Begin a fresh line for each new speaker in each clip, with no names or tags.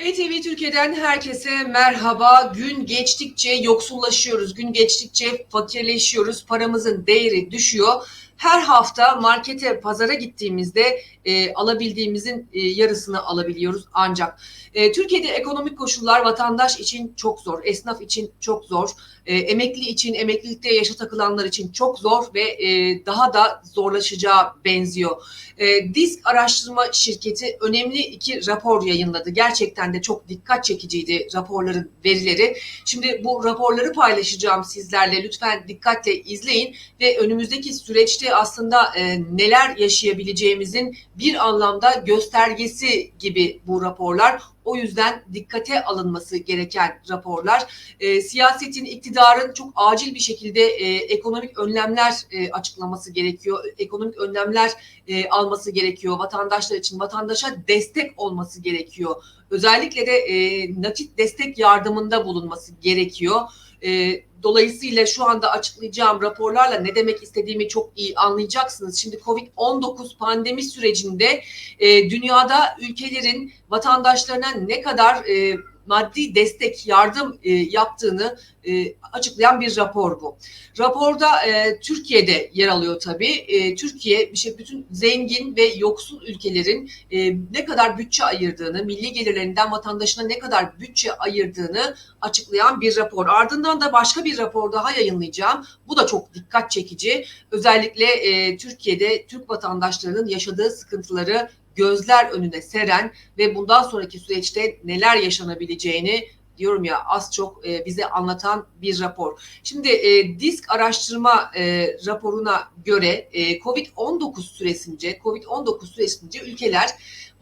ATV Türkiye'den herkese merhaba. Gün geçtikçe yoksullaşıyoruz. Gün geçtikçe fakirleşiyoruz. Paramızın değeri düşüyor. Her hafta markete, pazara gittiğimizde e, alabildiğimizin e, yarısını alabiliyoruz ancak. E, Türkiye'de ekonomik koşullar vatandaş için çok zor, esnaf için çok zor, e, emekli için, emeklilikte yaşa takılanlar için çok zor ve e, daha da zorlaşacağı benziyor. E, Disk Araştırma Şirketi önemli iki rapor yayınladı. Gerçekten de çok dikkat çekiciydi raporların verileri. Şimdi bu raporları paylaşacağım sizlerle. Lütfen dikkatle izleyin ve önümüzdeki süreçte aslında e, neler yaşayabileceğimizin bir anlamda göstergesi gibi bu raporlar. O yüzden dikkate alınması gereken raporlar. E, siyasetin, iktidarın çok acil bir şekilde e, ekonomik önlemler e, açıklaması gerekiyor. Ekonomik önlemler e, alması gerekiyor. Vatandaşlar için vatandaşa destek olması gerekiyor. Özellikle de e, nakit destek yardımında bulunması gerekiyor. E, dolayısıyla şu anda açıklayacağım raporlarla ne demek istediğimi çok iyi anlayacaksınız. Şimdi Covid-19 pandemi sürecinde e, dünyada ülkelerin vatandaşlarına ne kadar e, maddi destek, yardım e, yaptığını e, açıklayan bir rapor bu. Raporda e, Türkiye'de yer alıyor tabii. E, Türkiye bir şey bütün zengin ve yoksul ülkelerin e, ne kadar bütçe ayırdığını, milli gelirlerinden vatandaşına ne kadar bütçe ayırdığını açıklayan bir rapor. Ardından da başka bir rapor daha yayınlayacağım. Bu da çok dikkat çekici. Özellikle e, Türkiye'de Türk vatandaşlarının yaşadığı sıkıntıları gözler önüne seren ve bundan sonraki süreçte neler yaşanabileceğini diyorum ya az çok e, bize anlatan bir rapor. Şimdi e, disk araştırma e, raporuna göre e, Covid-19 süresince Covid-19 süresince ülkeler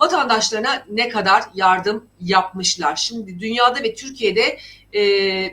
vatandaşlarına ne kadar yardım yapmışlar. Şimdi dünyada ve Türkiye'de e,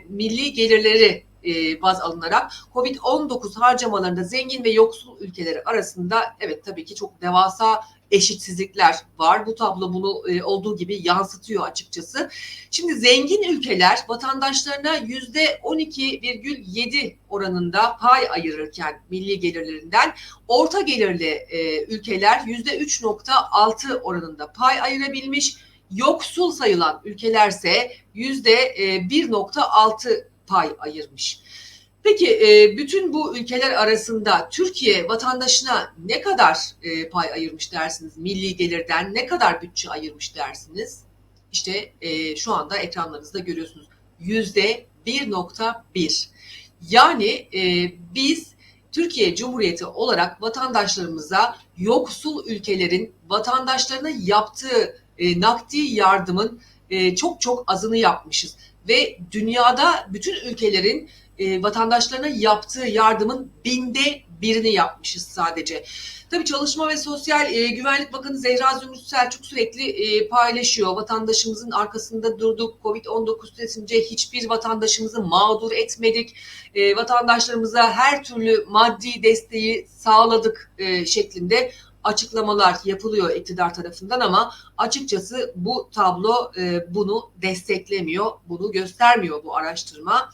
milli gelirleri e, baz alınarak Covid-19 harcamalarında zengin ve yoksul ülkeleri arasında evet tabii ki çok devasa eşitsizlikler var. Bu tablo bunu e, olduğu gibi yansıtıyor açıkçası. Şimdi zengin ülkeler vatandaşlarına yüzde 12,7 oranında pay ayırırken milli gelirlerinden orta gelirli e, ülkeler yüzde 3,6 oranında pay ayırabilmiş. Yoksul sayılan ülkelerse yüzde 1,6 pay ayırmış. Peki e, bütün bu ülkeler arasında Türkiye vatandaşına ne kadar e, pay ayırmış dersiniz? Milli gelirden ne kadar bütçe ayırmış dersiniz? İşte e, şu anda ekranlarınızda görüyorsunuz. Yüzde 1.1. Yani biz Türkiye Cumhuriyeti olarak vatandaşlarımıza yoksul ülkelerin vatandaşlarına yaptığı nakdi yardımın çok çok azını yapmışız. Ve dünyada bütün ülkelerin e, vatandaşlarına yaptığı yardımın binde birini yapmışız sadece. Tabii Çalışma ve Sosyal e, Güvenlik Bakanı Zehra Zümrüt Selçuk sürekli e, paylaşıyor. Vatandaşımızın arkasında durduk. Covid-19 süresince hiçbir vatandaşımızı mağdur etmedik. E, vatandaşlarımıza her türlü maddi desteği sağladık e, şeklinde açıklamalar yapılıyor iktidar tarafından ama açıkçası bu tablo e, bunu desteklemiyor, bunu göstermiyor bu araştırma.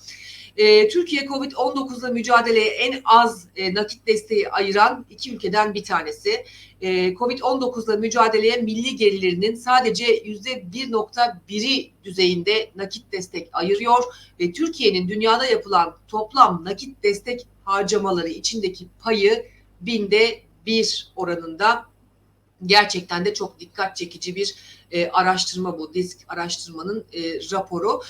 E, Türkiye Covid-19'la mücadeleye en az e, nakit desteği ayıran iki ülkeden bir tanesi. E, Covid-19'la mücadeleye milli gelirlerinin sadece yüzde 1.1'i düzeyinde nakit destek ayırıyor ve Türkiye'nin dünyada yapılan toplam nakit destek harcamaları içindeki payı binde bir oranında gerçekten de çok dikkat çekici bir e, araştırma bu. Disk araştırmanın e, raporu.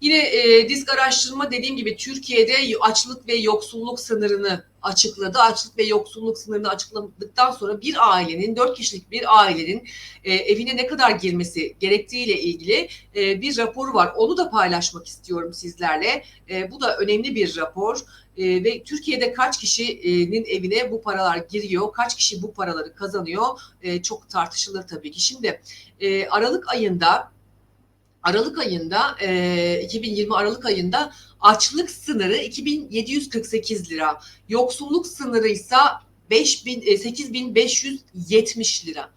Yine e, disk araştırma dediğim gibi Türkiye'de açlık ve yoksulluk sınırını açıkladı. Açlık ve yoksulluk sınırını açıkladıktan sonra bir ailenin, dört kişilik bir ailenin e, evine ne kadar girmesi gerektiğiyle ilgili e, bir raporu var. Onu da paylaşmak istiyorum sizlerle. E, bu da önemli bir rapor. E, ve Türkiye'de kaç kişinin evine bu paralar giriyor, kaç kişi bu paraları kazanıyor e, çok tartışılır tabii ki. Şimdi e, Aralık ayında Aralık ayında e, 2020 Aralık ayında açlık sınırı 2748 lira. Yoksulluk sınırı ise 5000 e, 8570 lira.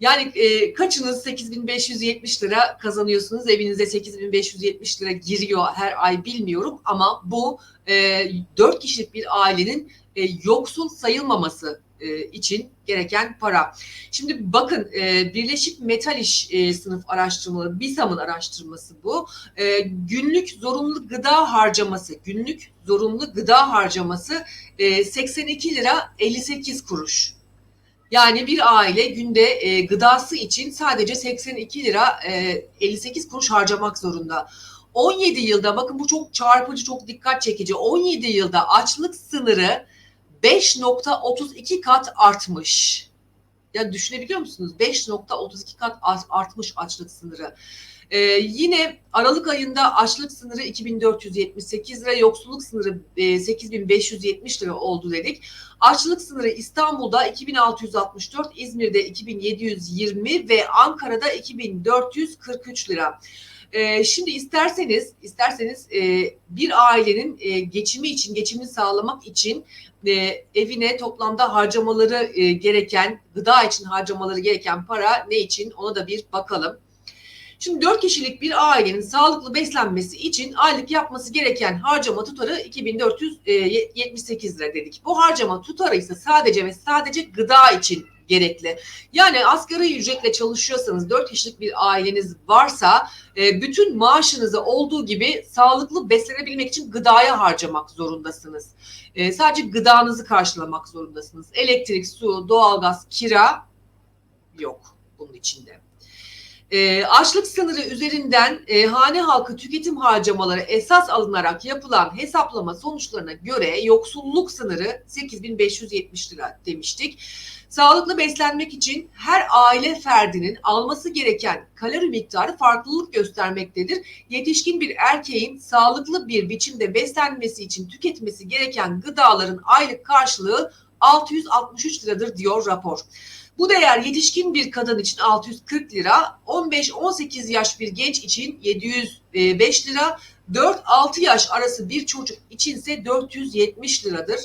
Yani e, kaçınız 8570 lira kazanıyorsunuz evinize 8570 lira giriyor her ay bilmiyorum ama bu e, 4 kişilik bir ailenin e, yoksul sayılmaması e, için gereken para. Şimdi bakın e, Birleşik Metal İş e, sınıf araştırmaları, BİSAM'ın araştırması bu. E, günlük zorunlu gıda harcaması, günlük zorunlu gıda harcaması e, 82 lira 58 kuruş. Yani bir aile günde gıdası için sadece 82 lira e, 58 kuruş harcamak zorunda. 17 yılda bakın bu çok çarpıcı, çok dikkat çekici. 17 yılda açlık sınırı 5.32 kat artmış. Ya düşünebiliyor musunuz? 5.32 kat artmış açlık sınırı. Ee, yine Aralık ayında açlık sınırı 2478 lira, yoksulluk sınırı e, 8570 lira oldu dedik. Açlık sınırı İstanbul'da 2664, İzmir'de 2720 ve Ankara'da 2443 lira. Ee, şimdi isterseniz isterseniz e, bir ailenin e, geçimi için geçimini sağlamak için e, evine toplamda harcamaları e, gereken gıda için harcamaları gereken para ne için ona da bir bakalım. Şimdi 4 kişilik bir ailenin sağlıklı beslenmesi için aylık yapması gereken harcama tutarı 2478 lira dedik. Bu harcama tutarı ise sadece ve sadece gıda için gerekli. Yani asgari ücretle çalışıyorsanız 4 kişilik bir aileniz varsa e, bütün maaşınızı olduğu gibi sağlıklı beslenebilmek için gıdaya harcamak zorundasınız. E, sadece gıdanızı karşılamak zorundasınız. Elektrik, su, doğalgaz, kira yok bunun içinde. E, açlık sınırı üzerinden e, hane halkı tüketim harcamaları esas alınarak yapılan hesaplama sonuçlarına göre yoksulluk sınırı 8570 lira demiştik. Sağlıklı beslenmek için her aile ferdinin alması gereken kalori miktarı farklılık göstermektedir. Yetişkin bir erkeğin sağlıklı bir biçimde beslenmesi için tüketmesi gereken gıdaların aylık karşılığı 663 liradır diyor rapor. Bu değer yetişkin bir kadın için 640 lira, 15-18 yaş bir genç için 705 lira, 4-6 yaş arası bir çocuk içinse 470 liradır.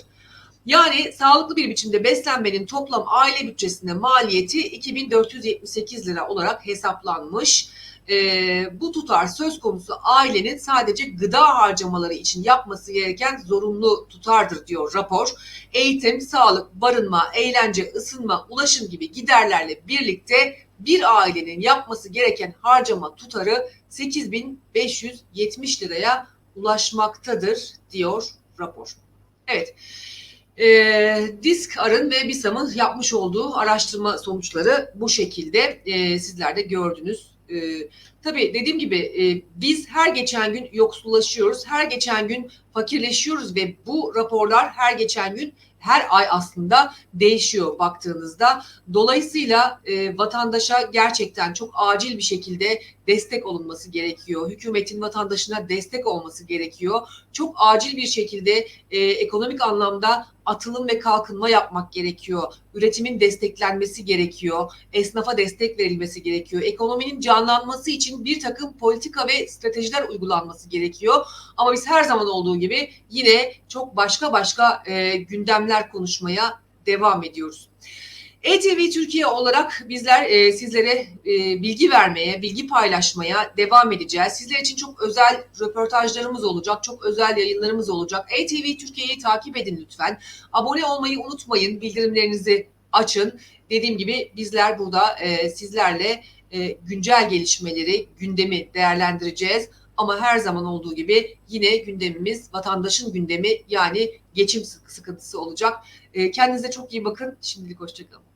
Yani sağlıklı bir biçimde beslenmenin toplam aile bütçesinde maliyeti 2478 lira olarak hesaplanmış. Ee, bu tutar söz konusu ailenin sadece gıda harcamaları için yapması gereken zorunlu tutardır diyor rapor. Eğitim, sağlık, barınma, eğlence, ısınma, ulaşım gibi giderlerle birlikte bir ailenin yapması gereken harcama tutarı 8570 liraya ulaşmaktadır diyor rapor. Evet. E, Disk Arın ve BİSAM'ın yapmış olduğu araştırma sonuçları bu şekilde e, sizler de gördünüz. E, tabii dediğim gibi e, biz her geçen gün yoksullaşıyoruz, her geçen gün fakirleşiyoruz ve bu raporlar her geçen gün her ay aslında değişiyor baktığınızda. Dolayısıyla e, vatandaşa gerçekten çok acil bir şekilde destek olunması gerekiyor. Hükümetin vatandaşına destek olması gerekiyor. Çok acil bir şekilde e, ekonomik anlamda atılım ve kalkınma yapmak gerekiyor. Üretimin desteklenmesi gerekiyor. Esnafa destek verilmesi gerekiyor. Ekonominin canlanması için bir takım politika ve stratejiler uygulanması gerekiyor. Ama biz her zaman olduğu gibi yine çok başka başka e, gündemler konuşmaya devam ediyoruz. ETV Türkiye olarak bizler e, sizlere e, bilgi vermeye, bilgi paylaşmaya devam edeceğiz. Sizler için çok özel röportajlarımız olacak, çok özel yayınlarımız olacak. ETV Türkiye'yi takip edin lütfen. Abone olmayı unutmayın, bildirimlerinizi açın. Dediğim gibi bizler burada e, sizlerle e, güncel gelişmeleri, gündemi değerlendireceğiz. Ama her zaman olduğu gibi yine gündemimiz vatandaşın gündemi yani geçim sıkıntısı olacak. E, kendinize çok iyi bakın. Şimdilik hoşçakalın.